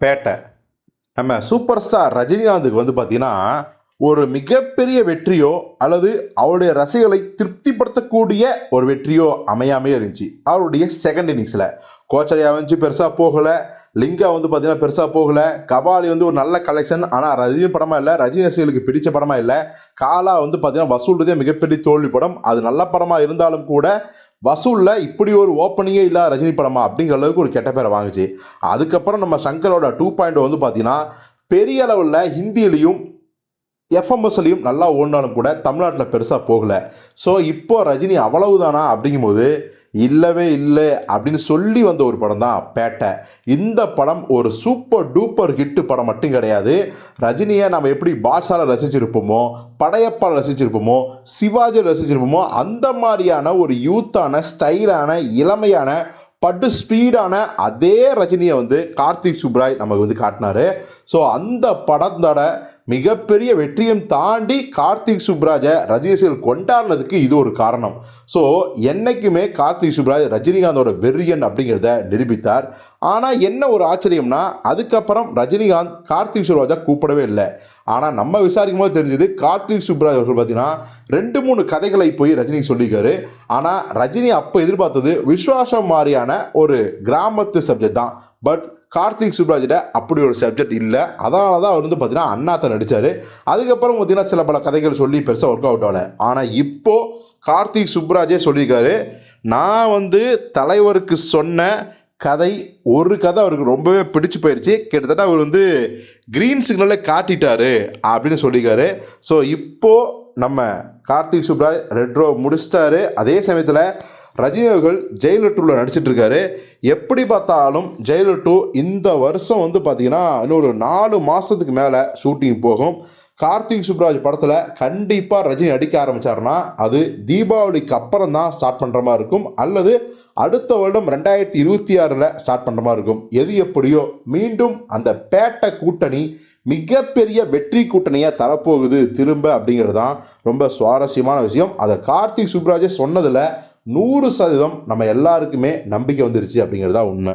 பேட்டை. நம்ம super star ரஜினிகாந்துக்கு வந்து பார்த்தீங்கன்னா ஒரு மிகப்பெரிய வெற்றியோ அல்லது அவருடைய ரசிகளை திருப்திப்படுத்தக்கூடிய ஒரு வெற்றியோ அமையாமே இருந்துச்சு. அவருடைய செகண்ட் இன்னிங்ஸில் கோச்சரியா வந்து பெருசாக போகலை. லிங்கா வந்து பார்த்தீங்கன்னா பெருசாக போகலை. கபாலி வந்து ஒரு நல்ல கலெக்ஷன் ஆனால் ரஜினி படமாக இல்லை. ரஜினி ரசிகளுக்கு பிடிச்ச படமாக இல்லை. காலா வந்து பார்த்தீங்கன்னா வசூல்றதே மிகப்பெரிய தோல்வி படம். அது நல்ல படமாக இருந்தாலும் கூட வசூலில் இப்படி ஒரு ஓப்பனிங்கே இல்லை ரஜினி படமா அப்படிங்கிற அளவுக்கு ஒரு கெட்ட பேரை வாங்குச்சு. அதுக்கப்புறம் நம்ம சங்கரோட டூ பாயிண்ட் வந்து பார்த்தீங்கன்னா பெரிய அளவில் ஹிந்தியிலையும் எஃப்எம்எஸ்லையும் நல்லா ஓடினாலும் கூட தமிழ்நாட்டில் பெருசாக போகலை. ஸோ இப்போ ரஜினி அவ்வளவுதானா அப்படிங்கும்போது இல்லவே இல்லை அப்படின்னு சொல்லி வந்த ஒரு படம் தான் பேட்டை. இந்த படம் ஒரு சூப்பர் டூப்பர் ஹிட்டு படம் மட்டும் கிடையாது. ரஜினியை நம்ம எப்படி பாட்ஷால ரசிச்சிருப்போமோ படையப்பால் ரசிச்சிருப்போமோ சிவாஜி ரசிச்சிருப்போமோ அந்த மாதிரியான ஒரு யூத்தான ஸ்டைலான இளமையான பட்டு ஸ்பீடான அதே ரஜினியை வந்து கார்த்திக் சுப்ராய் நமக்கு வந்து காட்டினாரு. ஸோ அந்த படத்தோட மிகப்பெரிய வெற்றியும் தாண்டி கார்த்திக் சுப்ராஜை ரஜினிகள் கொண்டாடினதுக்கு இது ஒரு காரணம். ஸோ என்னைக்குமே கார்த்திக் சுப்ராஜ் ரஜினிகாந்தோட வெறியன் அப்படிங்கிறத நிரூபித்தார். ஆனால் என்ன ஒரு ஆச்சரியம்னா அதுக்கப்புறம் ரஜினிகாந்த் கார்த்திக் சுப்ராஜை கூப்பிடவே இல்லை. ஆனால் நம்ம விசாரிக்கும் போது தெரிஞ்சது கார்த்திக் சுப்ராஜ் அவர்கள் பார்த்தீங்கன்னா ரெண்டு மூணு கதைகளை போய் ரஜினிக்கு சொல்லியிருக்காரு. ஆனால் ரஜினி அப்போ எதிர்பார்த்தது விஸ்வாசம் மாதிரியான ஒரு கிராமத்து சப்ஜெக்ட் தான். பட் கார்த்திக் சுப்ராஜிட்ட அப்படி ஒரு சப்ஜெக்ட் இல்லை. அதனால தான் அவர் வந்து பார்த்தீங்கன்னா அண்ணாத்த நடித்தார் அதுக்கப்புறம் பார்த்தீங்கன்னா சில பல கதைகள் சொல்லி பெருசாக ஒர்க் அவுட் ஆகலை. ஆனால் இப்போது கார்த்திக் சுப்ராஜே சொல்லியிருக்காரு நான் வந்து தலைவருக்கு சொன்ன கதை ஒரு கதை அவருக்கு ரொம்பவே பிடிச்சு போயிடுச்சு கிட்டத்தட்ட அவர் வந்து க்ரீன் சிக்னலை காட்டிட்டாரு அப்படின்னு சொல்லியிருக்காரு. ஸோ இப்போது நம்ம கார்த்திக் சுப்ராஜ் ரெட்ரோ முடிச்சிட்டாரு. அதே சமயத்தில் ரஜினி அவர்கள் ஜெயிலர் டூவில் நடிச்சிட்டு எப்படி பார்த்தாலும் ஜெயிலர் டூ இந்த வருஷம் வந்து பார்த்திங்கன்னா இன்னொரு நாலு மாதத்துக்கு மேலே ஷூட்டிங் போகும். கார்த்திக் சுப்ராஜ் படத்தில் கண்டிப்பாக ரஜினி அடிக்க ஆரம்பிச்சாருன்னா அது தீபாவளிக்கு அப்புறம் தான் ஸ்டார்ட் பண்ணுற மாதிரி இருக்கும். அல்லது அடுத்த வருடம் ரெண்டாயிரத்தி இருபத்தி ஆறில் ஸ்டார்ட் பண்ணுற மாதிரி இருக்கும். எது எப்படியோ மீண்டும் அந்த பேட்டை கூட்டணி மிகப்பெரிய வெற்றி கூட்டணியாக தரப்போகுது திரும்ப அப்படிங்கிறது தான் ரொம்ப சுவாரஸ்யமான விஷயம். அதை கார்த்திக் சுப்ராஜே சொன்னதில் நூறு சதவீதம் நம்ம எல்லாருக்குமே நம்பிக்கை வந்துருச்சு அப்படிங்கிறது தான் உண்மை.